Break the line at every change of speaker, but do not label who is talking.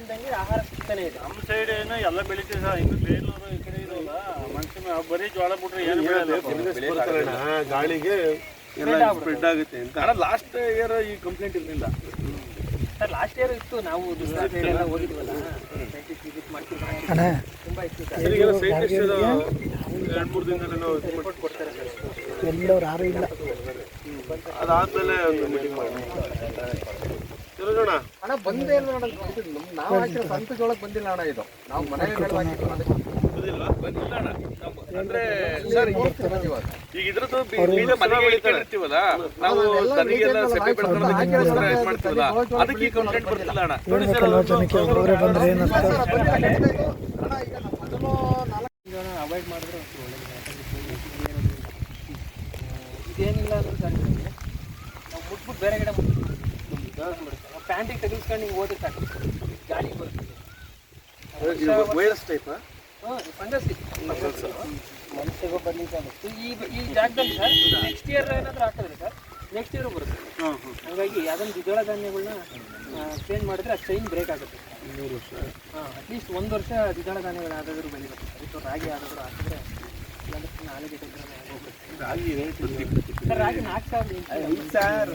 ಇಲ್ದಂಗೆ ಆಹಾರ ಸಿಗ್ತಾನೆ ಇದೆ.
ನಮ್ಮ ಸೈಡ್ ಏನೋ ಎಲ್ಲ ಬೆಳಿತೀವಿ ಸರ್. ಇನ್ನು ಬೇಲೂರು ಈ ಕಡೆ ಇರೋಲ್ಲ. ಮನುಷ್ಯ ಬರೀ ಜೋಳ ಬಿಟ್ರೆ ಏನು ಬೆಳೆಯಲ್ಲ.
ಗಾಳಿಗೆ
ಎಲ್ಲ.
ಸ್ಪ್ರೆಡ್ ಆಗುತ್ತೆ ಅಂತ. ಅಣ್ಣ ಲಾಸ್ಟ್ ಇಯರ್ ಈ ಕಂಪ್ಲೇಂಟ್ ಇರಲಿಲ್ಲ.
ಸರ್ ಲಾಸ್ಟ್ ಇಯರ್ ಇತ್ತು. ನಾವು ಎಲ್ಲ ಹೋಗಿದ್ವಲ್ಲ. ಸೈಂಟಿಸ್ಟ್ ವಿಸಿಟ್ ಮಾಡ್ತೀವಿ ತುಂಬಾ ಇತ್ತು ಸರ್.
ಸರ್ ಈಗ ಸೈಂಟಿಸ್ಟ್ ಎರಡು ಮೂರು ದಿನದಲ್ಲಿ
ರಿಪೋರ್ಟ್ ಕೊಡ್ತಾರೆ ಸರ್.
ಎಲ್ಲವ್ರು ಯಾರು ಇಲ್ಲ.
ಅದಾದ್ಮೇಲೆ ಒಂದು ಮೀಟಿಂಗ್ ಮಾಡಿ
ಹಣ ಬಂದೇ ಇಲ್ಲ ಅಣ್ಣ ನಾವ್ ಹಾಕಿರೋ ಸ್ವಂತ ಜೋಳಕ್ಕೆ ಬಂದಿಲ್ಲ ಅಣ್ಣ ಇದು. ನಾವು ಮನೆಯಲ್ಲಿ
ಬಂದಿಲ್ಲ ಬಂದಿಲ್ಲ ಅಣ್ಣ. ಅಂದ್ರೆ
ಸರ್
ಈಗ ಇದ್ರದ್ದು ಬೀಜ ಮನೆಗೆ ಇಟ್ಕೊಂಡಿರ್ತೀವಲ್ಲ ನಾವು ತನಿಗೆಲ್ಲ ಸೆಪ್ಪೆ ಬೆಳ್ಕೊಳ್ಳೋದಕ್ಕೋಸ್ಕರ ಇದು ಮಾಡ್ತೀವಲ್ಲ ಅದಕ್ಕೆ ಈ ಕಂಪ್ಲೇಂಟ್ ಬರ್ತಿಲ್ಲ ಅಣ್ಣ. ನೋಡಿ ಸರ್
ಕೆಲವು ಜನಕ್ಕೆ ಒಬ್ಬರೇ ಬಂದ್ರೆ ಏನಂತ
ಅವಾಯ್ಡ್ ಮಾಡಿದ್ರೆ ಒಂಚೂರು ಒಳ್ಳೇದು ಇದೇನಿಲ್ಲ ಅಂದ್ರೆ ನಾವು ಮುಟ್ಬಿಟ್ಟು ಬೇರೆ ಗಿಡ ಪ್ಯಾಂಟಿಗೆ ತೆಗೆಸ್ಕೊಂಡು ಹಿಂಗೆ ಓದಿ ಸಾಕು. ಗಾಳಿ ಬರುತ್ತೆ.
ವೈರಸ್ ಟೈಪ್
ಫಂಗಸ್ ಮನುಷ್ಯಗೂ ಬರ್ಲಿಕ್ಕೆ ಈ ಈ ಜಾಗದಲ್ಲಿ ಸರ್ ನೆಕ್ಸ್ಟ್ ಇಯರ್ ಏನಾದರೂ ಹಾಕಿದ್ರೆ ಸರ್ ನೆಕ್ಸ್ಟ್ ಇಯರ್ ಬರುತ್ತೆ. ಹಾಗಾಗಿ ಅದನ್ನು ದ್ವಿದಳ ಧಾನ್ಯಗಳನ್ನ ಚೇಂಜ್ ಮಾಡಿದ್ರೆ ಆ ಚೈನ್ ಬ್ರೇಕ್ ಆಗುತ್ತೆ. ಹಾಂ ಅಟ್ಲೀಸ್ಟ್ ಒಂದು ವರ್ಷ ದ್ವಿದಳ ಧಾನ್ಯಗಳು ಯಾವ್ದಾದ್ರು ಬೆಳಿಬೇಕು. ಸರ್ ರಾಗಿ ಯಾವ್ದಾದ್ರು ಹಾಕಿದ್ರೆ ನಾಲಿಗೆ ತೆಗೆದ್ರೆ ಸರ್ ರಾಗಿ ನಾಲ್ಕು ಸಾವಿರ
ಸರ್